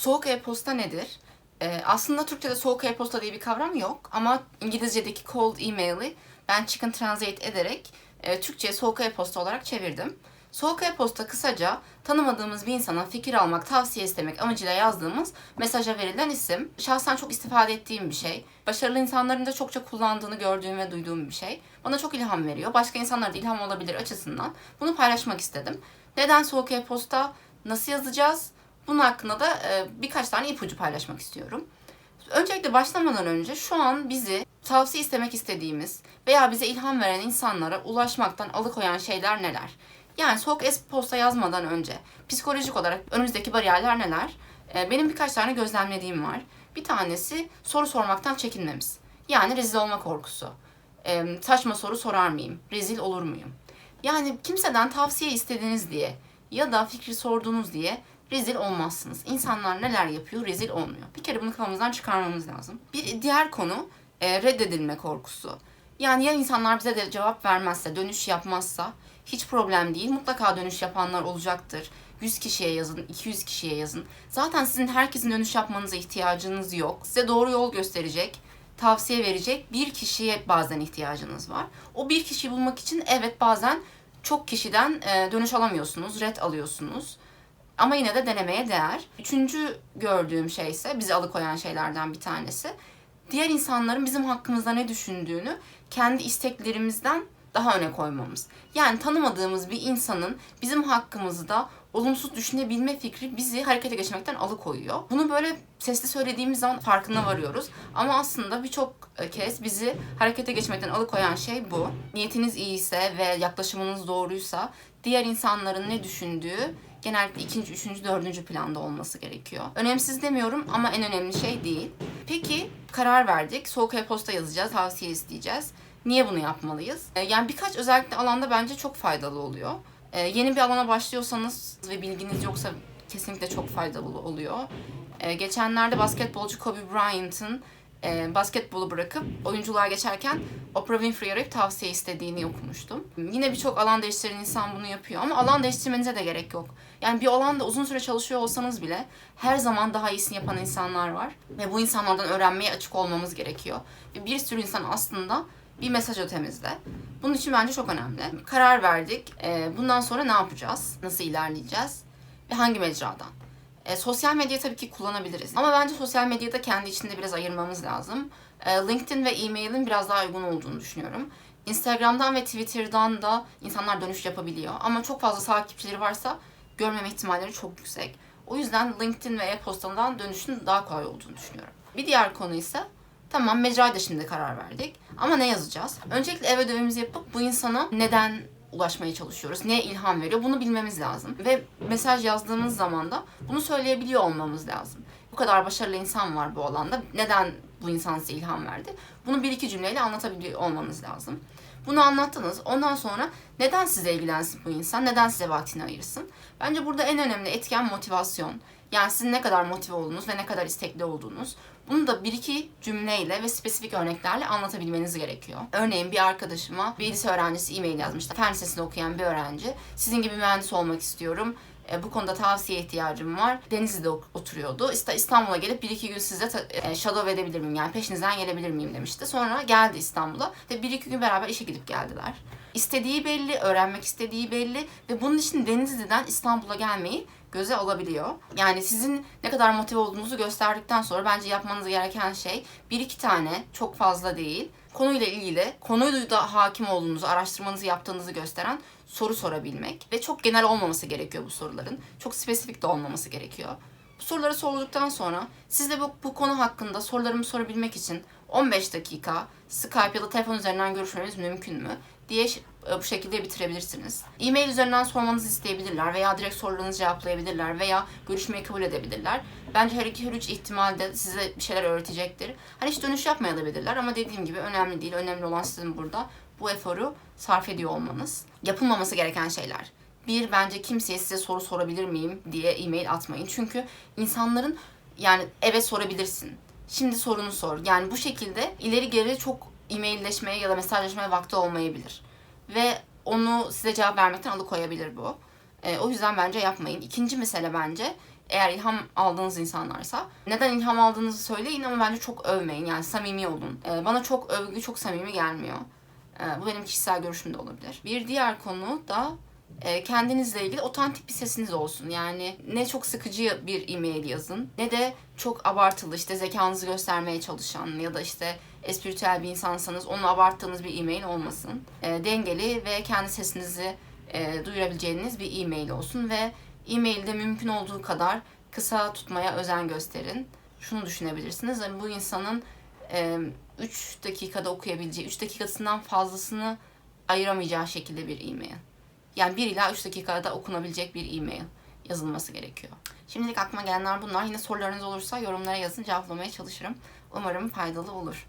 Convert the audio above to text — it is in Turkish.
Soğuk e-posta nedir? Ee, aslında Türkçe'de soğuk e-posta diye bir kavram yok ama İngilizce'deki cold email'i ben chicken translate ederek e, Türkçe'ye soğuk e-posta olarak çevirdim. Soğuk e-posta kısaca tanımadığımız bir insana fikir almak, tavsiye istemek amacıyla yazdığımız mesaja verilen isim. Şahsen çok istifade ettiğim bir şey. Başarılı insanların da çokça kullandığını gördüğüm ve duyduğum bir şey. Bana çok ilham veriyor. Başka insanlara da ilham olabilir açısından. Bunu paylaşmak istedim. Neden soğuk e-posta? Nasıl yazacağız? Bunun hakkında da e, birkaç tane ipucu paylaşmak istiyorum. Öncelikle başlamadan önce şu an bizi tavsiye istemek istediğimiz veya bize ilham veren insanlara ulaşmaktan alıkoyan şeyler neler? Yani soğuk e-posta yazmadan önce psikolojik olarak önümüzdeki bariyerler neler? E, benim birkaç tane gözlemlediğim var. Bir tanesi soru sormaktan çekinmemiz. Yani rezil olma korkusu. E, saçma soru sorar mıyım? Rezil olur muyum? Yani kimseden tavsiye istediniz diye ya da fikri sordunuz diye rezil olmazsınız. İnsanlar neler yapıyor rezil olmuyor. Bir kere bunu kafamızdan çıkarmamız lazım. Bir diğer konu e, reddedilme korkusu. Yani ya insanlar bize de cevap vermezse, dönüş yapmazsa hiç problem değil. Mutlaka dönüş yapanlar olacaktır. 100 kişiye yazın, 200 kişiye yazın. Zaten sizin herkesin dönüş yapmanıza ihtiyacınız yok. Size doğru yol gösterecek, tavsiye verecek bir kişiye bazen ihtiyacınız var. O bir kişiyi bulmak için evet bazen çok kişiden e, dönüş alamıyorsunuz, red alıyorsunuz. Ama yine de denemeye değer. Üçüncü gördüğüm şey ise bizi alıkoyan şeylerden bir tanesi. Diğer insanların bizim hakkımızda ne düşündüğünü kendi isteklerimizden daha öne koymamız. Yani tanımadığımız bir insanın bizim hakkımızda olumsuz düşünebilme fikri bizi harekete geçmekten alıkoyuyor. Bunu böyle sesli söylediğimiz zaman farkına varıyoruz. Ama aslında birçok kez bizi harekete geçmekten alıkoyan şey bu. Niyetiniz iyiyse ve yaklaşımınız doğruysa diğer insanların ne düşündüğü genellikle ikinci, üçüncü, dördüncü planda olması gerekiyor. Önemsiz demiyorum ama en önemli şey değil. Peki karar verdik. Soğuk e-posta yazacağız, tavsiye isteyeceğiz. Niye bunu yapmalıyız? Ee, Yani birkaç özellikle alanda bence çok faydalı oluyor. Ee, Yeni bir alana başlıyorsanız ve bilginiz yoksa kesinlikle çok faydalı oluyor. Ee, Geçenlerde basketbolcu Kobe Bryant'ın e, basketbolu bırakıp oyunculuğa geçerken Oprah Winfrey'e arayıp tavsiye istediğini okumuştum. Yine birçok alan değiştiren insan bunu yapıyor ama alan değiştirmenize de gerek yok. Yani bir alanda uzun süre çalışıyor olsanız bile her zaman daha iyisini yapan insanlar var. Ve bu insanlardan öğrenmeye açık olmamız gerekiyor. Ve bir sürü insan aslında bir mesaj ötemizde. Bunun için bence çok önemli. Karar verdik. Ee, Bundan sonra ne yapacağız? Nasıl ilerleyeceğiz? Ve hangi mecradan? E, sosyal medyayı tabii ki kullanabiliriz. Ama bence sosyal medyada kendi içinde biraz ayırmamız lazım. E, LinkedIn ve e-mail'in biraz daha uygun olduğunu düşünüyorum. Instagram'dan ve Twitter'dan da insanlar dönüş yapabiliyor. Ama çok fazla takipçileri varsa görmeme ihtimalleri çok yüksek. O yüzden LinkedIn ve e-postadan dönüşün daha kolay olduğunu düşünüyorum. Bir diğer konu ise tamam mecraya da şimdi karar verdik. Ama ne yazacağız? Öncelikle ev ödevimizi yapıp bu insana neden ulaşmaya çalışıyoruz. Ne ilham veriyor? Bunu bilmemiz lazım. Ve mesaj yazdığımız zaman da bunu söyleyebiliyor olmamız lazım. Bu kadar başarılı insan var bu alanda. Neden bu insan size ilham verdi? Bunu bir iki cümleyle anlatabiliyor olmanız lazım. Bunu anlattınız. Ondan sonra neden size ilgilensin bu insan? Neden size vaktini ayırsın? Bence burada en önemli etken motivasyon. Yani sizin ne kadar motive olduğunuz ve ne kadar istekli olduğunuz. Bunu da bir iki cümleyle ve spesifik örneklerle anlatabilmeniz gerekiyor. Örneğin bir arkadaşıma bir lise öğrencisi e-mail yazmıştı. Fen lisesinde okuyan bir öğrenci. Sizin gibi mühendis olmak istiyorum. E, bu konuda tavsiye ihtiyacım var. Denizli'de oturuyordu. İşte İstanbul'a gelip bir iki gün size e, shadow edebilir miyim? Yani peşinizden gelebilir miyim demişti. Sonra geldi İstanbul'a ve bir iki gün beraber işe gidip geldiler. İstediği belli, öğrenmek istediği belli ve bunun için Denizli'den İstanbul'a gelmeyi göze alabiliyor. Yani sizin ne kadar motive olduğunuzu gösterdikten sonra bence yapmanız gereken şey bir iki tane çok fazla değil konuyla ilgili konuyla da hakim olduğunuzu, araştırmanızı yaptığınızı gösteren soru sorabilmek ve çok genel olmaması gerekiyor bu soruların. Çok spesifik de olmaması gerekiyor. Bu soruları sorduktan sonra siz de bu, bu konu hakkında sorularımı sorabilmek için 15 dakika Skype ya da telefon üzerinden görüşmemiz mümkün mü diye e, bu şekilde bitirebilirsiniz. E-mail üzerinden sormanızı isteyebilirler veya direkt sorularınızı cevaplayabilirler veya görüşmeyi kabul edebilirler. Bence her iki her üç ihtimalde size bir şeyler öğretecektir. Hani hiç dönüş yapmayabilirler ama dediğim gibi önemli değil. Önemli olan sizin burada bu eforu sarf ediyor olmanız. Yapılmaması gereken şeyler. Bir, bence kimseye size soru sorabilir miyim diye e-mail atmayın. Çünkü insanların yani evet sorabilirsin. Şimdi sorunu sor. Yani bu şekilde ileri geri çok e-mailleşmeye ya da mesajlaşmaya vakti olmayabilir. Ve onu size cevap vermekten alıkoyabilir bu. E, o yüzden bence yapmayın. İkinci mesele bence eğer ilham aldığınız insanlarsa neden ilham aldığınızı söyleyin ama bence çok övmeyin. Yani samimi olun. E, bana çok övgü çok samimi gelmiyor. E, bu benim kişisel görüşüm de olabilir. Bir diğer konu da kendinizle ilgili otantik bir sesiniz olsun. Yani ne çok sıkıcı bir e-mail yazın ne de çok abartılı işte zekanızı göstermeye çalışan ya da işte espritüel bir insansanız onu abarttığınız bir e-mail olmasın. E, dengeli ve kendi sesinizi e, duyurabileceğiniz bir e-mail olsun ve e-mailde mümkün olduğu kadar kısa tutmaya özen gösterin. Şunu düşünebilirsiniz. Yani bu insanın 3 dakikada okuyabileceği, 3 dakikasından fazlasını ayıramayacağı şekilde bir e-mail. Yani 1 ila 3 dakikada okunabilecek bir e-mail yazılması gerekiyor. Şimdilik aklıma gelenler bunlar. Yine sorularınız olursa yorumlara yazın cevaplamaya çalışırım. Umarım faydalı olur.